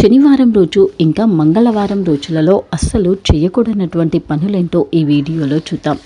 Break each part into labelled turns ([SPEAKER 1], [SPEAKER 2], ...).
[SPEAKER 1] శనివారం రోజు ఇంకా మంగళవారం రోజులలో అస్సలు చేయకూడనటువంటి పనులేంటో ఈ వీడియోలో చూద్దాం.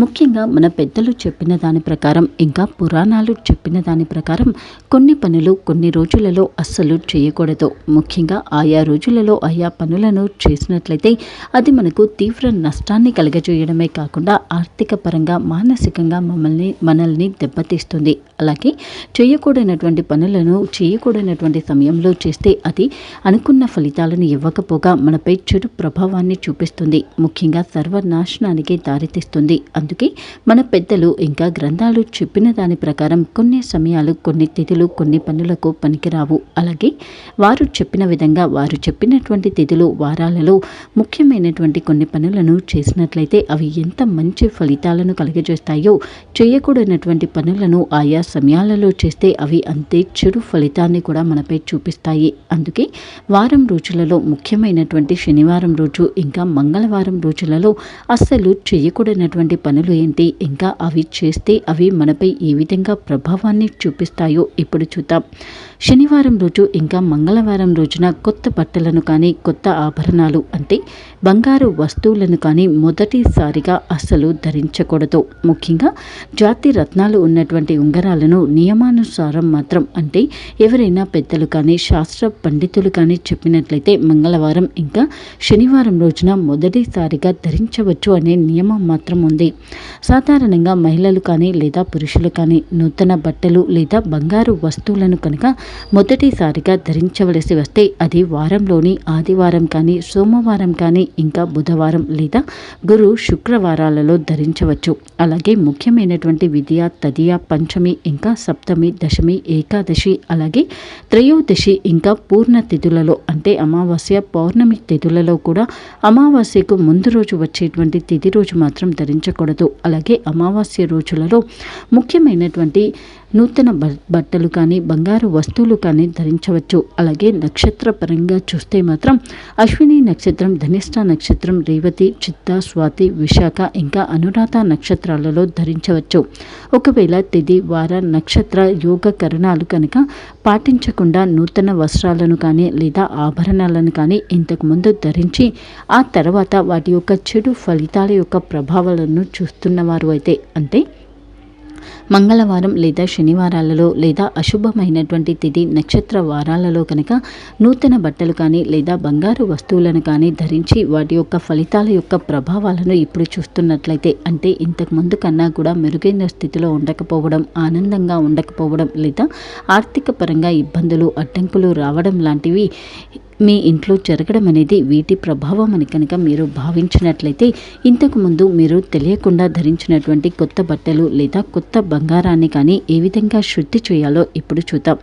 [SPEAKER 1] ముఖ్యంగా మన పెద్దలు చెప్పిన దాని ప్రకారం ఇంకా పురాణాలు చెప్పిన దాని ప్రకారం కొన్ని పనులు కొన్ని రోజులలో అస్సలు చేయకూడదు. ముఖ్యంగా ఆయా రోజులలో ఆయా పనులను చేసినట్లయితే అది మనకు తీవ్ర నష్టాన్ని కలగజేయడమే కాకుండా ఆర్థిక పరంగా మానసికంగా మమ్మల్ని మనల్ని దెబ్బతీస్తుంది. అలాగే చేయకూడనటువంటి పనులను చేయకూడనటువంటి సమయంలో చేస్తే అది అనుకున్న ఫలితాలను ఇవ్వకపోగా మనపై చెడు ప్రభావాన్ని చూపిస్తుంది. ముఖ్యంగా సర్వనాశనానికి దారితీస్తుంది. అందుకే మన పెద్దలు ఇంకా గ్రంథాలు చెప్పిన దాని ప్రకారం కొన్ని సమయాలు కొన్ని తిథులు కొన్ని పనులకు పనికిరావు. అలాగే వారు చెప్పిన విధంగా వారు చెప్పినటువంటి తిథులు వారాలలో ముఖ్యమైనటువంటి కొన్ని పనులను చేసినట్లయితే అవి ఎంత మంచి ఫలితాలను కలిగజేస్తాయో చేయకూడనటువంటి పనులను ఆయా సమయాలలో చేస్తే అవి అంతే చెడు ఫలితాన్ని కూడా మనపై చూపిస్తాయి. అందుకే వారం రోజులలో ముఖ్యమైనటువంటి శనివారం రోజు ఇంకా మంగళవారం రోజులలో అస్సలు చేయకూడనటువంటి పనులు ఏంటి? ఇంకా అవి చేస్తే అవి మనపై ఏ విధంగా ప్రభావాన్ని చూపిస్తాయో ఇప్పుడు చూద్దాం. శనివారం రోజు ఇంకా మంగళవారం రోజున కొత్త బట్టలను కానీ కొత్త ఆభరణాలు అంటే బంగారు వస్తువులను కానీ మొదటిసారిగా అస్సలు ధరించకూడదు. ముఖ్యంగా జాతి రత్నాలు ఉన్నటువంటి ఉంగరాలను నియమానుసారం మాత్రం అంటే ఎవరైనా పెద్దలు కానీ శాస్త్ర పండితులు కానీ చెప్పినట్లయితే మంగళవారం ఇంకా శనివారం రోజున మొదటిసారిగా ధరించవచ్చు అనే నియమం మాత్రం ఉంది. సాధారణంగా మహిళలు కానీ లేదా పురుషులు కానీ నూతన బట్టలు లేదా బంగారు వస్తువులను కనుక మొదటిసారిగా ధరించవలసి వస్తే అది వారంలోని ఆదివారం కానీ సోమవారం కానీ ఇంకా బుధవారం లేదా గురు శుక్రవారాలలో ధరించవచ్చు. అలాగే ముఖ్యమైనటువంటి విద్య తదియ పంచమి ఇంకా సప్తమి దశమి ఏకాదశి అలాగే త్రయోదశి ఇంకా పూర్ణ తిథులలో అంటే అమావాస్య పౌర్ణమి తిథులలో కూడా అమావాస్యకు ముందు రోజు వచ్చేటువంటి తిథి రోజు మాత్రం ధరించకూడదు. అలాగే అమావాస్య రోజులలో ముఖ్యమైనటువంటి నూతన బట్టలు కానీ బంగారు వస్తువులు కానీ ధరించవచ్చు. అలాగే నక్షత్ర పరంగా చూస్తే మాత్రం అశ్విని నక్షత్రం ధనిష్ట నక్షత్రం రేవతి చిత్త స్వాతి విశాఖ ఇంకా అనురాధ నక్షత్రాలలో ధరించవచ్చు. ఒకవేళ తిది వార నక్షత్ర యోగ కరణాలు కనుక పాటించకుండా నూతన వస్త్రాలను కానీ లేదా ఆభరణాలను కానీ ఇంతకుముందు ధరించి ఆ తర్వాత వాటి యొక్క చెడు ఫలితాల యొక్క ప్రభావాలను చూస్తున్నవారు అయితే అంటే మంగళవారం లేదా శనివారాలలో లేదా అశుభమైనటువంటి తిథి నక్షత్ర వారాలలో కనుక నూతన బట్టలు కానీ లేదా బంగారు వస్తువులను కానీ ధరించి వాటి యొక్క ఫలితాల యొక్క ప్రభావాలను ఇప్పుడు చూస్తున్నట్లయితే అంటే ఇంతకు ముందు కన్నా కూడా మెరుగైన స్థితిలో ఉండకపోవడం ఆనందంగా ఉండకపోవడం లేదా ఆర్థిక పరంగా ఇబ్బందులు అడ్డంకులు రావడం లాంటివి మీ ఇంట్లో జరగడం అనేది వీటి ప్రభావం అని కనుక మీరు భావించినట్లయితే ఇంతకుముందు మీరు తెలియకుండా ధరించినటువంటి కొత్త బట్టలు లేదా కొత్త బంగారాన్ని కానీ ఏ విధంగా శుద్ధి చేయాలో ఇప్పుడు చూద్దాం.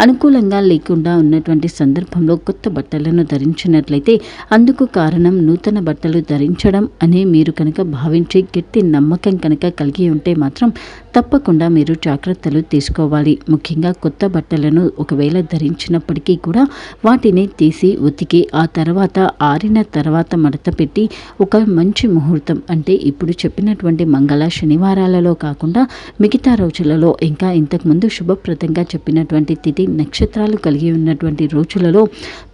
[SPEAKER 1] అనుకూలంగా లేకుండా ఉన్నటువంటి సందర్భంలో కొత్త బట్టలను ధరించినట్లయితే అందుకు కారణం నూతన బట్టలు ధరించడం అనే మీరు కనుక భావించి గట్టి నమ్మకం కనుక కలిగి ఉంటే మాత్రం తప్పకుండా మీరు జాగ్రత్తలు తీసుకోవాలి. ముఖ్యంగా కొత్త బట్టలను ఒకవేళ ధరించినప్పటికీ కూడా వాటిని తీసి తీసి ఉతికి ఆ తర్వాత ఆరిన తర్వాత మడత పెట్టి ఒక మంచి ముహూర్తం అంటే ఇప్పుడు చెప్పినటువంటి మంగళ శనివారాలలో కాకుండా మిగతా రోజులలో ఇంకా ఇంతకుముందు శుభప్రదంగా చెప్పినటువంటి తిథి నక్షత్రాలు కలిగి ఉన్నటువంటి రోజులలో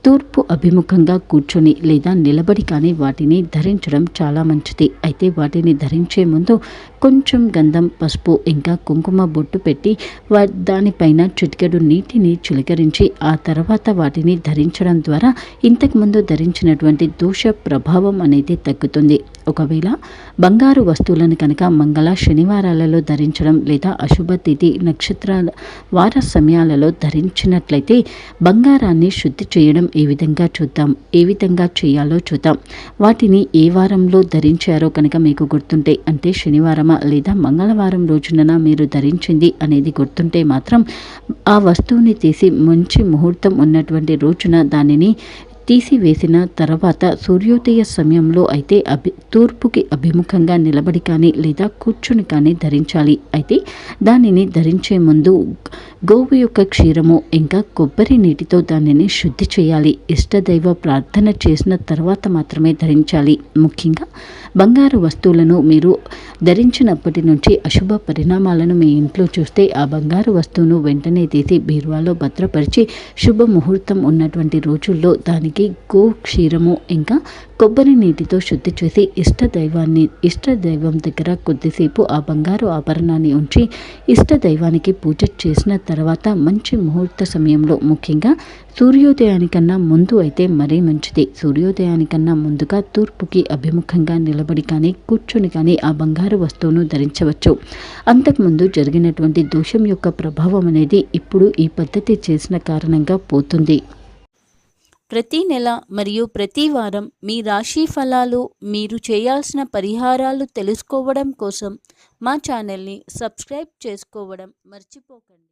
[SPEAKER 1] తూర్పు అభిముఖంగా కూర్చొని లేదా నిలబడి కానీ వాటిని ధరించడం చాలా మంచిది. అయితే వాటిని ధరించే ముందు కొంచెం గంధం పసుపు ఇంకా కుంకుమ బొట్టు పెట్టి వా దానిపైన చిటికెడు నీటిని చిలకరించి ఆ తర్వాత వాటిని ధరించడం ద్వారా ఇంతకుముందు ధరించినటువంటి దోష ప్రభావం అనేది తగ్గుతుంది. ఒకవేళ బంగారు వస్తువులను కనుక మంగళ శనివారాలలో ధరించడం లేదా అశుభ తిథి నక్షత్ర వార సమయాలలో ధరించినట్లయితే బంగారాన్ని శుద్ధి చేయడం ఏ విధంగా చూద్దాం? ఏ విధంగా చేయాలో చూద్దాం. వాటిని ఏ వారంలో ధరించారో కనుక మీకు గుర్తుంటే అంటే శనివారమా లేదా మంగళవారం రోజున మీరు ధరించింది అనేది గుర్తుంటే మాత్రం ఆ వస్తువుని తీసి మంచి ముహూర్తం ఉన్నటువంటి రోజున దానిని తీసివేసిన తర్వాత సూర్యోదయ సమయంలో అయితే అభి తూర్పుకి అభిముఖంగా నిలబడి కానీ లేదా కూర్చుని కానీ ధరించాలి. అయితే దానిని ధరించే ముందు గోవు యొక్క క్షీరము ఇంకా కొబ్బరి నీటితో దానిని శుద్ధి చేయాలి. ఇష్టదైవ ప్రార్థన చేసిన తర్వాత మాత్రమే ధరించాలి. ముఖ్యంగా బంగారు వస్తువులను మీరు ధరించినప్పటి నుంచి అశుభ పరిణామాలను మీ ఇంట్లో చూస్తే ఆ బంగారు వస్తువును వెంటనే తీసి బీరువాలో భద్రపరిచి శుభ ముహూర్తం ఉన్నటువంటి రోజుల్లో దానికి గో క్షీరము ఇంకా కొబ్బరి నీటితో శుద్ధి చేసి ఇష్ట దైవాన్ని ఇష్ట దైవం దగ్గర కొద్దిసేపు ఆ బంగారు ఆభరణాన్ని ఉంచి ఇష్ట దైవానికి పూజ చేసిన తర్వాత మంచి ముహూర్త సమయంలో ముఖ్యంగా సూర్యోదయానికన్నా ముందు అయితే మరీ మంచిది. సూర్యోదయానికన్నా ముందుగా తూర్పుకి అభిముఖంగా నిలబడి కానీ కూర్చొని కానీ ఆ బంగారు వస్తువును ధరించవచ్చు. అంతకుముందు జరిగినటువంటి దోషం యొక్క ప్రభావం అనేది ఇప్పుడు ఈ పద్ధతి చేసిన కారణంగా పోతుంది.
[SPEAKER 2] ప్రతి నెల మరియు ప్రతి వారం మీ రాశి ఫలాలు మీరు చేయాల్సిన పరిహారాలు తెలుసుకోవడం కోసం మా ఛానల్ని సబ్స్క్రైబ్ చేసుకోవడం మర్చిపోకండి.